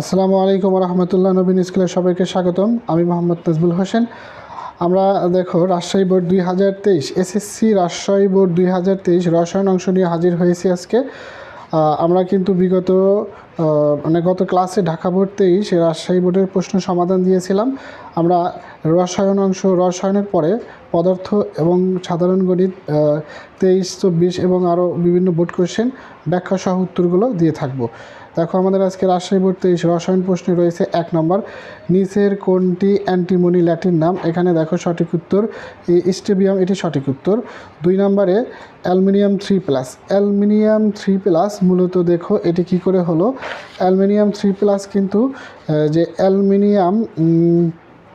আসসালামু আলাইকুম রহমতুল্লাহ নবীন স্কুলের সবাইকে স্বাগতম। আমি মোহাম্মদ তাজবুল হোসেন। আমরা দেখো, রাজশাহী বোর্ড দুই হাজার তেইশ, এসএসসি রাজশাহী বোর্ড দুই হাজার তেইশ রসায়ন অংশ নিয়ে হাজির হয়েছি আজকে। আমরা কিন্তু বিগত মানে গত ক্লাসে ঢাকা বোর্ড তেইশ রাজশাহী বোর্ডের প্রশ্ন সমাধান দিয়েছিলাম। আমরা রসায়ন অংশ, রসায়নের পরে পদার্থ এবং সাধারণ গণিত তেইশ, চব্বিশ এবং আরও বিভিন্ন বোর্ড কোশ্চেন ব্যাখ্যা সহ উত্তরগুলো দিয়ে থাকব। দেখো, আমাদের আজকে রাজশাহী বোর্ড তেইশ রসায়ন প্রশ্নে রয়েছে এক নম্বর, নিচের কোনটি অ্যান্টিমনি ল্যাটিন নাম? এখানে দেখো সঠিক উত্তর স্টেবিয়াম, এটি সঠিক উত্তর। দুই নম্বরে, aluminium three plus. Aluminium three plus মূলত দেখো, এটি কি করে হলো? অ্যালমিনিয়াম থ্রি প্লাস কিন্তু যে অ্যালুমিনিয়াম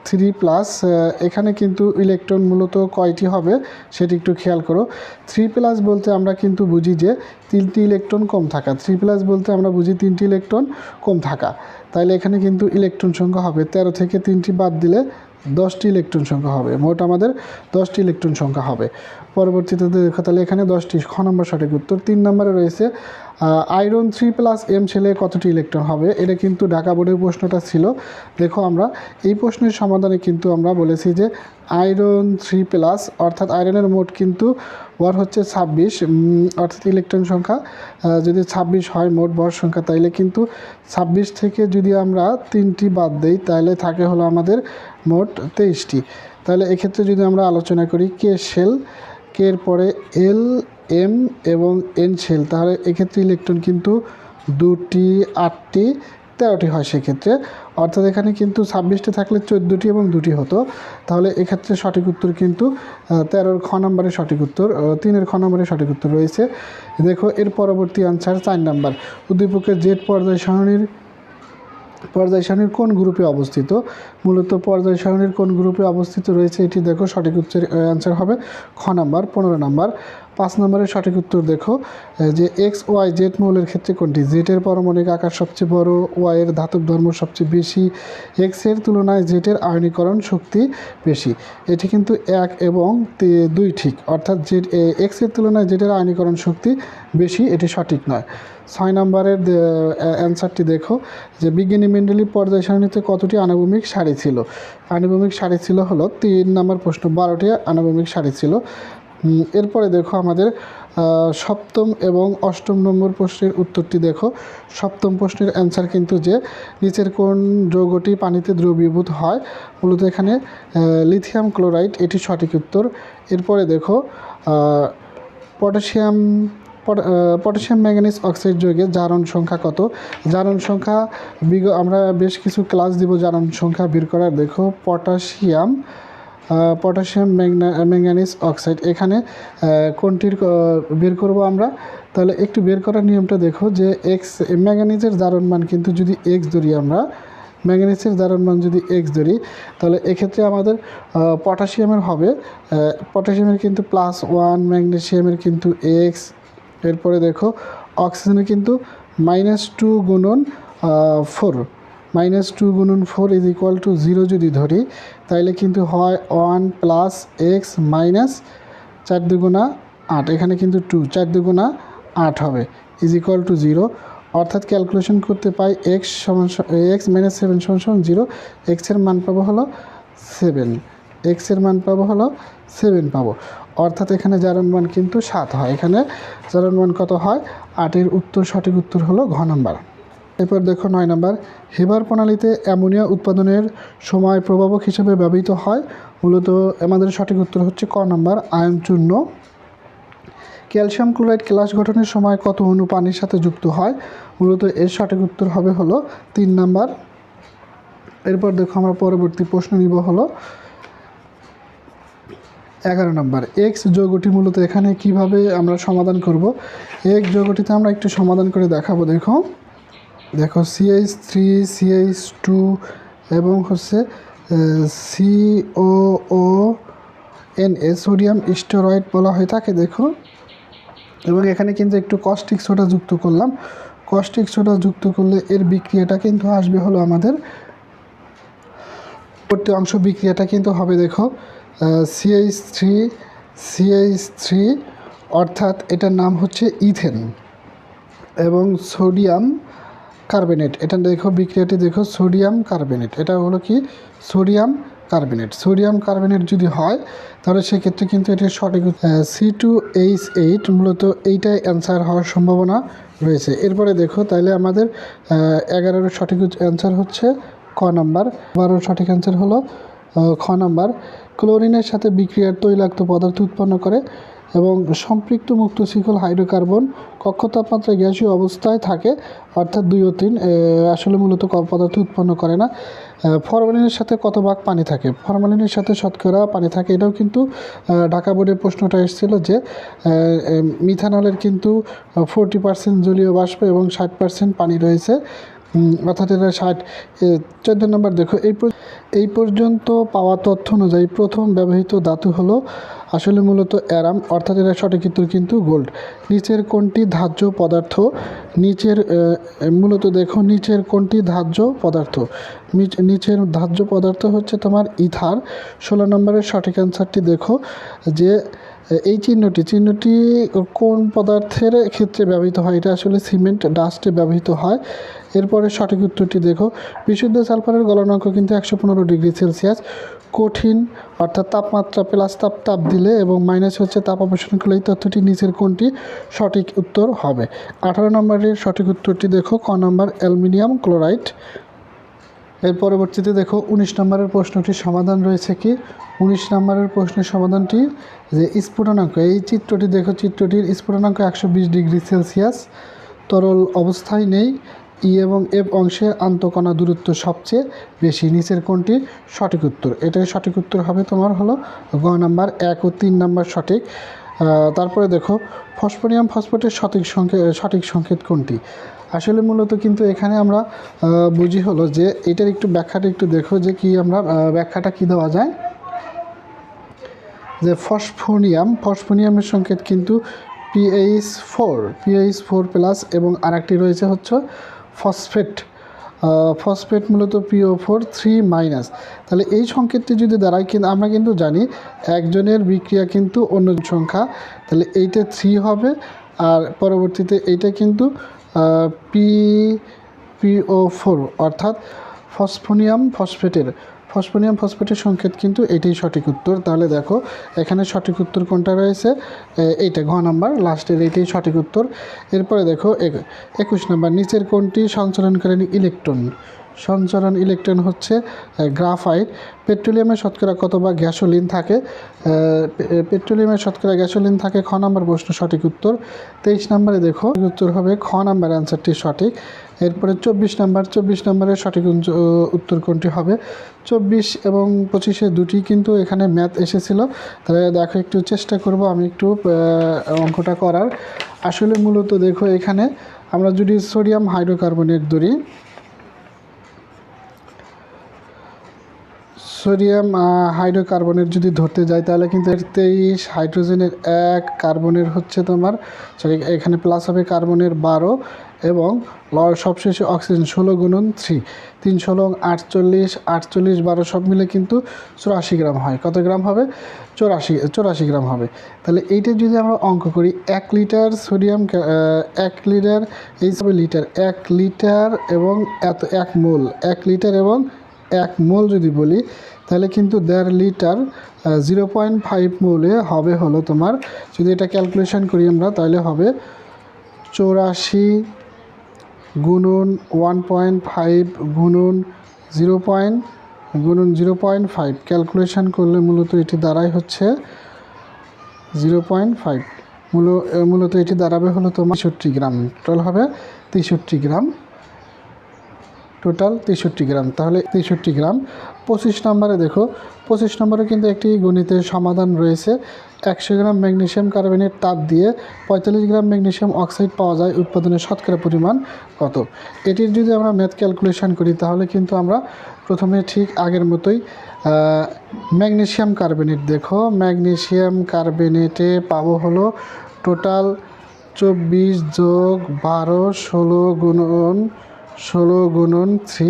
থ্রি প্লাস এখানে কিন্তু ইলেকট্রন মূলত কয়টি হবে সেটি একটু খেয়াল করো। থ্রি প্লাস বলতে আমরা কিন্তু বুঝি যে তিনটি ইলেকট্রন কম থাকা। থ্রি প্লাস বলতে আমরা বুঝি তিনটি ইলেকট্রন কম থাকা। তাহলে এখানে কিন্তু ইলেকট্রন সংখ্যা হবে তেরো থেকে তিনটি বাদ দিলে দশটি ইলেকট্রন সংখ্যা হবে। মোট আমাদের দশটি ইলেকট্রন সংখ্যা হবে। পরবর্তীতে দেখো তাহলে এখানে দশটি, খ নম্বর সঠিক উত্তর। তিন নম্বরে রয়েছে আয়রন থ্রি প্লাস এম ছেলে কতটি ইলেকট্রন হবে? এটা কিন্তু ঢাকা বোর্ডের প্রশ্নটা ছিল। দেখো আমরা, এই প্রশ্নের সমাধানে কিন্তু আমরা বলেছি যে আয়রন থ্রি প্লাস অর্থাৎ আয়রনের মোট কিন্তু ভর হচ্ছে ছাব্বিশ অর্থাৎ ইলেকট্রন সংখ্যা। যদি ছাব্বিশ হয় মোট ভর সংখ্যা, তাইলে কিন্তু ছাব্বিশ থেকে যদি আমরা তিনটি বাদ দেই তাহলে থাকে হলো আমাদের মোট তেইশটি। তাহলে এক্ষেত্রে যদি আমরা আলোচনা করি কে শেল কে এর পরে এল এম এবং এন শেল, তাহলে এক্ষেত্রে ইলেকট্রন কিন্তু দুটি, আটটি, তেরোটি হয় সেক্ষেত্রে। অর্থাৎ এখানে কিন্তু ছাব্বিশটি থাকলে চোদ্দোটি এবং দুটি হতো। তাহলে এক্ষেত্রে সঠিক উত্তর কিন্তু তেরোর খ নম্বরের সঠিক উত্তর তিনের খ নম্বরের সঠিক উত্তর রয়েছে। দেখো, এর পরবর্তী আনসার চার নাম্বার। উদ্দীপকের জেট পর্যায় সারণীর পর্যায় সারণীর কোন গ্রুপে অবস্থিত? মূলত পর্যায় সারণীর কোন গ্রুপে অবস্থিত রয়েছে? এটি দেখো, সঠিক উত্তর অ্যান্সার হবে খ নাম্বার, পনেরো নাম্বার। পাঁচ নম্বরের সঠিক উত্তর দেখো যে এক্স, ওয়াই, জেড মৌলের ক্ষেত্রে কোনটি? জেটের পারমাণবিক আকার সবচেয়ে বড় ওয়াই এর ধাতব ধর্ম সবচেয়ে বেশি এক্সের তুলনায় জেটের আয়নীকরণ শক্তি বেশি। এটি কিন্তু এক এবং দুই ঠিক, অর্থাৎ জেড এক্সের তুলনায় জেটের আয়নীকরণ শক্তি বেশি, এটি সঠিক নয়। ছয় নম্বরের অ্যান্সারটি দেখো, যে বিজ্ঞানী মেন্ডেলি পর্যায় সারণীতে কতটি আনুভূমিক সারি ছিল? আনুভূমিক সারি ছিল হলো তিন নম্বর প্রশ্ন, বারোটি আনুভূমিক সারি ছিল। এরপরে দেখো আমাদের সপ্তম এবং অষ্টম নম্বর প্রশ্নের উত্তরটি দেখো। সপ্তম প্রশ্নের অ্যান্সার কিন্তু যে নিচের কোন যৌগটি পানিতে দ্রবীভূত হয়, মূলত এখানে লিথিয়াম ক্লোরাইড, এটি সঠিক উত্তর। এরপরে দেখো পটাশিয়াম, পট- পটাশিয়াম ম্যাঙ্গানিজ অক্সাইড যৌগের জারণ সংখ্যা কত? জারণ সংখ্যা, বিগ, আমরা বেশ কিছু ক্লাস দিব জারণ সংখ্যা বের করার। দেখো, পটাশিয়াম পটাশিয়াম ম্যাঙ্গানিজ অক্সাইড এখানে কোনটির বের করব আমরা? তাহলে একটু বের করার নিয়মটা দেখো যে এক্স ম্যাঙ্গানিজের জারণ মান কিন্তু যদি এক্স ধরি আমরা ম্যাঙ্গানিজের জারণ মান যদি এক্স ধরি, তাহলে এক্ষেত্রে আমাদের পটাশিয়ামের হবে পটাশিয়ামের কিন্তু প্লাস ওয়ান ম্যাগনেশিয়ামের কিন্তু এক্স এরপরে দেখো, অক্সিজেনের কিন্তু মাইনাস টু গুণন ফোর মাইনাস টু গুণন four is equal to zero যদি ধরি, তাইলে কিন্তু হয় ওয়ান প্লাস এক্স মাইনাস চার দুগুণা আট। এখানে কিন্তু টু, চার দুগুণা আট হবে, ইজ ইকুয়াল টু জিরো। অর্থাৎ ক্যালকুলেশন করতে পাই এক্স সমান এক্স মাইনাস সেভেন সমান সমান জিরো এক্সের মান পাবো হলো সেভেন এক্সের মান পাবো হলো সেভেন পাবো। অর্থাৎ এখানে জারণ মান কিন্তু সাত হয়, এখানে জারণ মান কত হয়? আটের উত্তর, সঠিক উত্তর হলো ঘ নাম্বার। এরপর দেখো নয় নম্বর, হেবার প্রণালীতে অ্যামোনিয়া উৎপাদনের সময় প্রভাবক হিসেবে ব্যবহৃত হয়। মূলত আমাদের সঠিক উত্তর হচ্ছে ক নম্বর, আয়ন চূর্ণ। ক্যালসিয়াম ক্লোরাইড ক্লাস গঠনের সময় কত অণু পানির সাথে যুক্ত হয়? মূলত এর সঠিক উত্তর হবে হলো তিন নাম্বার। এরপর দেখো আমরা পরবর্তী প্রশ্ন নিব হলো এগারো নম্বর এক্স যৌগটি মূলত এখানে কীভাবে আমরা সমাধান করব? এক্স যৌগটিতে আমরা একটু সমাধান করে দেখাবো, দেখো। দেখো সিএইচ থ্রি সিএইচ টু এবং হচ্ছে CO O N A sodium stearate বলা হয়ে থাকে, দেখো। এবং এখানে কিন্তু একটু কস্টিক সোডা যুক্ত করলাম। কস্টিক সোডা যুক্ত করলে এর বিক্রিয়াটা কিন্তু আসবে হলো আমাদের, পরবর্তী অংশ বিক্রিয়াটা কিন্তু হবে, দেখো সিএইচ থ্রি সিএইচ থ্রি অর্থাৎ এটার নাম হচ্ছে ইথেন এবং সোডিয়াম কার্বনেট। এটা দেখো, বিক্রিয়াটি দেখো, সোডিয়াম কার্বনেট। এটা হলো কি? Sodium carbonate. সোডিয়াম কার্বনেট যদি হয়, তাহলে সেক্ষেত্রে কিন্তু এটি সঠিক সি টু এইচ এইট মূলত এইটাই অ্যান্সার হওয়ার সম্ভাবনা রয়েছে। এরপরে দেখো তাহলে আমাদের এগারোর সঠিক অ্যান্সার হচ্ছে ক নাম্বার। বারোর সঠিক অ্যান্সার হলো খ নাম্বার। ক্লোরিনের সাথে বিক্রিয়ার তৈলাক্ত পদার্থ উৎপন্ন করে। এবং সম্পৃক্ত মুক্ত শিকল হাইড্রোকার্বন কক্ষ তাপমাত্রায় গ্যাসীয় অবস্থায় থাকে, অর্থাৎ দুই ও তিন আসলে মূলত পদার্থ উৎপন্ন করে না। ফরমালিনের সাথে কত ভাগ পানি থাকে? ফরমালিনের সাথে শতকরা পানি থাকে এটাও কিন্তু ঢাকা বোর্ডের প্রশ্নটা এসেছিল যে মিথানলের কিন্তু ফোরটি পার্সেন্ট জলীয় বাষ্প এবং ষাট পার্সেন্ট পানি রয়েছে। অর্থাৎ এটা ষাট চোদ্দ নম্বর, দেখো, এই এই পর্যন্ত পাওয়া তথ্য অনুযায়ী প্রথম ব্যবহৃত ধাতু হলো আসলে মূলত অ্যারাম, অর্থাৎ এটা সঠিক উত্তর কিন্তু গোল্ড। নিচের কোনটি ধার্য পদার্থ? নিচের মূলত দেখো, নিচের কোনটি ধার্য পদার্থ? নিচ- নিচের ধার্য পদার্থ হচ্ছে তোমার ইথার। ষোলো নম্বরের সঠিক অ্যান্সারটি দেখো, যে এই চিহ্নটি চিহ্নটি কোন পদার্থের ক্ষেত্রে ব্যবহৃত হয়? এটা আসলে সিমেন্ট ডাস্টে ব্যবহৃত হয়। এরপরে সঠিক উত্তরটি দেখো। বিশুদ্ধ সালফারের গলনাঙ্ক কিন্তু একশো পনেরো ডিগ্রি সেলসিয়াস। কঠিন, অর্থাৎ তাপমাত্রা প্লাস তাপ তাপ দিলে এবং মাইনাস হচ্ছে তাপ অপসারণ করলে এই তথ্যটি নিচের কোনটি? সঠিক উত্তর হবে। আঠারো নম্বরের সঠিক উত্তরটি দেখো। ক নম্বর অ্যালুমিনিয়াম ক্লোরাইড। এর পরবর্তীতে দেখো উনিশ নম্বরের প্রশ্নটির সমাধান রয়েছে কি? উনিশ নম্বরের প্রশ্নের সমাধানটি যে স্ফুটনাঙ্ক, এই চিত্রটি দেখো, চিত্রটির স্ফুটনাঙ্ক একশো বিশ ডিগ্রি সেলসিয়াস, তরল অবস্থায় নেই, ই এবং এফ অংশে আন্তকণা দূরত্ব সবচেয়ে বেশি, নিচের কোনটি সঠিক উত্তর। এটাই সঠিক উত্তর হবে তোমার হলো গ নাম্বার এক ও তিন নাম্বার সঠিক। তারপরে দেখো ফসফোরিয়াম ফসফেটের সঠিক সংকেত সঠিক সংকেত কোনটি? আসলে মূলত কিন্তু এখানে আমরা বুঝি হলো যে এটার একটু ব্যাখ্যাটা একটু দেখো যে কি আমরা ব্যাখ্যাটা কি দেওয়া যায়। যে ফসফোনিয়াম, ফসফোনিয়ামের সংকেত কিন্তু PH four PH four plus এবং আরেকটি রয়েছে হচ্ছে ফসফেট। ফসফেট মূলত পিও ফোর থ্রি মাইনাস তাহলে এই সংকেতটি যদি দাঁড়ায় কিন্তু আমরা কিন্তু জানি একজনের বিক্রিয়া কিন্তু অন্য সংখ্যা। তাহলে এইটা থ্রি হবে আর পরবর্তীতে এইটা কিন্তু পি পিও ফোর অর্থাৎ ফসফোনিয়াম ফসফেটের। ফসফোনিয়াম ফসফেটের সংকেত কিন্তু এটাই সঠিক উত্তর। তাহলে দেখো, এখানে সঠিক উত্তর কোনটা রয়েছে? এইটা ঘ নাম্বার, লাস্টের এইটাই সঠিক উত্তর। এরপরে দেখো এক- একুশ নাম্বার, নিচের কোনটি সঞ্চালনকারী ইলেকট্রন? সঞ্চালন ইলেকট্রন হচ্ছে গ্রাফাইট। পেট্রোলিয়ামের শতকরা কত বা গ্যাসোলিন থাকে? পেট্রোলিয়ামের শতকরা গ্যাসোলিন থাকে, খ নাম্বার প্রশ্ন সঠিক উত্তর। তেইশ নম্বরে দেখো, উত্তর হবে খ নাম্বার অ্যান্সারটি সঠিক। এরপরে চব্বিশ নাম্বার, চব্বিশ নম্বরের সঠিক উত্তর কোনটি হবে? চব্বিশ এবং পঁচিশে দুটি কিন্তু এখানে ম্যাথ এসেছিল। তাহলে দেখো, একটু চেষ্টা করব আমি একটু অঙ্কটা করার। আসলে মূলত দেখো এখানে আমরা যদি সোডিয়াম হাইড্রোকার্বনেট ধরি সোডিয়াম হাইড্রোকার্বনের যদি ধরতে যাই, তাহলে কিন্তু তেইশ হাইড্রোজেনের এক কার্বনের হচ্ছে তোমার, সরি, এখানে প্লাস হবে কার্বনের বারো এবং সবশেষে অক্সিজেন ষোলো গুণন থ্রি তিন ষোলো, আটচল্লিশ আটচল্লিশ, বারো, সব মিলে কিন্তু চুরাশি গ্রাম হয়। কত গ্রাম হবে? চৌরাশি চৌরাশি গ্রাম হবে। তাহলে এইটা যদি আমরা অঙ্ক করি, এক লিটার সোডিয়াম এক লিটার, এই হিসাবে লিটার, এক লিটার এবং এত, এক মোল, এক লিটার এবং এক মোল যদি বলি, তাহলে কিন্তু দেড় লিটার জিরো পয়েন্ট ফাইভ মোলে হবে হলো তোমার, যদি এটা ক্যালকুলেশন করি আমরা, তাহলে হবে চৌরাশি গুণন ওয়ান পয়েন্ট ফাইভ গুণন জিরো পয়েন্ট গুণন জিরো পয়েন্ট ফাইভ। ক্যালকুলেশন করলে মূলত এটি দাঁড়ায় হচ্ছে জিরো পয়েন্ট ফাইভ। মূল, মূলত এটি দাঁড়াবে হলো তোমার তেষট্টি গ্রাম। টোটাল হবে তেষট্টি গ্রাম। টোটাল তেষট্টি গ্রাম। তাহলে তেষট্টি গ্রাম। পঁচিশ নম্বরে দেখো পঁচিশ নম্বরে কিন্তু একটি গণিতের সমাধান রয়েছে। একশো গ্রাম ম্যাগনেসিয়াম কার্বনেট তাপ দিয়ে পঁয়তাল্লিশ গ্রাম ম্যাগনেসিয়াম অক্সাইড পাওয়া যায় উৎপাদনের শতকরা পরিমাণ কত? এটির যদি আমরা ম্যাথ ক্যালকুলেশন করি তাহলে কিন্তু আমরা প্রথমে ঠিক আগের মতোই আহ, ম্যাগনেসিয়াম কার্বনেট দেখো। ম্যাগনেসিয়াম কার্বনেটে পাবো হলো টোটাল চব্বিশ যোগ বারো ষোলো গুণন ষোলো গুণন থ্রি,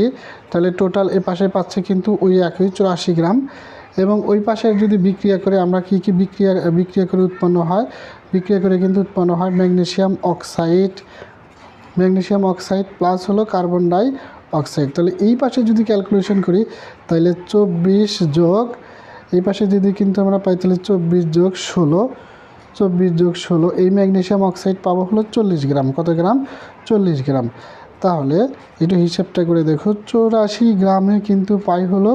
তাহলে টোটাল এ পাশে পাচ্ছে কিন্তু ওই একই, চুরাশি গ্রাম। এবং ওই পাশে যদি বিক্রিয়া করে আমরা কি কি বিক্রিয়া বিক্রিয়া করে উৎপন্ন হয়? বিক্রিয়া করে কিন্তু উৎপন্ন হয় magnesium oxide. Magnesium oxide plus হলো কার্বন ডাই অক্সাইড তাহলে এই পাশে যদি ক্যালকুলেশন করি, তাহলে চব্বিশ যোগ, এই পাশে যদি কিন্তু আমরা পাই, তাহলে চব্বিশ যোগ ষোলো। চব্বিশ যোগ ষোলো, এই ম্যাগনেশিয়াম অক্সাইড পাবো হলো চল্লিশ গ্রাম। কত গ্রাম? চল্লিশ গ্রাম। তাহলে একটু হিসাবটা করে দেখো, চৌরাশি গ্রামে কিন্তু পাই হলো,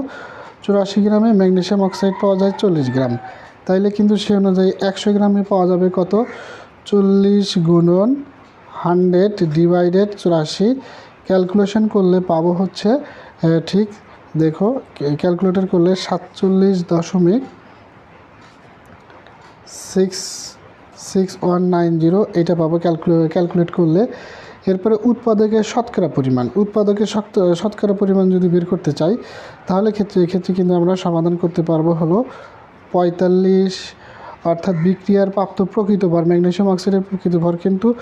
চুরাশি গ্রামে ম্যাগনেশিয়াম অক্সাইড পাওয়া যায় চল্লিশ গ্রাম। তাইলে কিন্তু সে অনুযায়ী একশো গ্রামে পাওয়া যাবে কত? চল্লিশ গুণন হান্ড্রেড ডিভাইডেড চুরাশি, ক্যালকুলেশন করলে পাবো হচ্ছে ঠিক, দেখো, ক্যালকুলেটর করলে সাতচল্লিশ দশমিক six six one nine zero, এটা পাবো ক্যালকুলে, ক্যালকুলেট করলে এরপরে উৎপাদকের শতকরা পরিমাণ। উৎপাদকের শত- শতকরা পরিমাণ যদি বের করতে চাই, তাহলে ক্ষেত্রে, এক্ষেত্রে কিন্তু আমরা সমাধান করতে পারব হলো পঁয়তাল্লিশ, অর্থাৎ বিক্রিয়ার প্রাপ্ত প্রকৃত ভর ম্যাগনেশিয়াম অক্সাইডের প্রকৃত ভর কিন্তু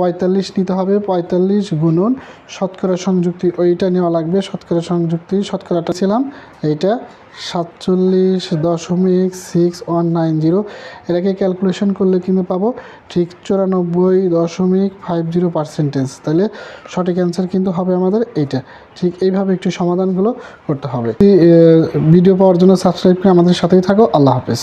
পঁয়তাল্লিশ নিতে হবে, পঁয়তাল্লিশ গুণন শতকরা সংযুক্তি, ওইটা নেওয়া লাগবে, শতকরা সংযুক্তি, শতকরাটা ছিলাম, এইটা সাতচল্লিশ দশমিক সিক্স ওয়ান নাইন জিরো এটাকে ক্যালকুলেশন করলে কিন্তু পাবো ঠিক চুরানব্বই দশমিক ফাইভ জিরো পার্সেন্টেজ তাহলে সঠিক অ্যান্সার কিন্তু হবে আমাদের এইটা, ঠিক এইভাবে একটু সমাধানগুলো করতে হবে। ভিডিও পাওয়ার জন্য সাবস্ক্রাইব করে আমাদের সাথেই থাকো, আল্লাহ হাফেজ।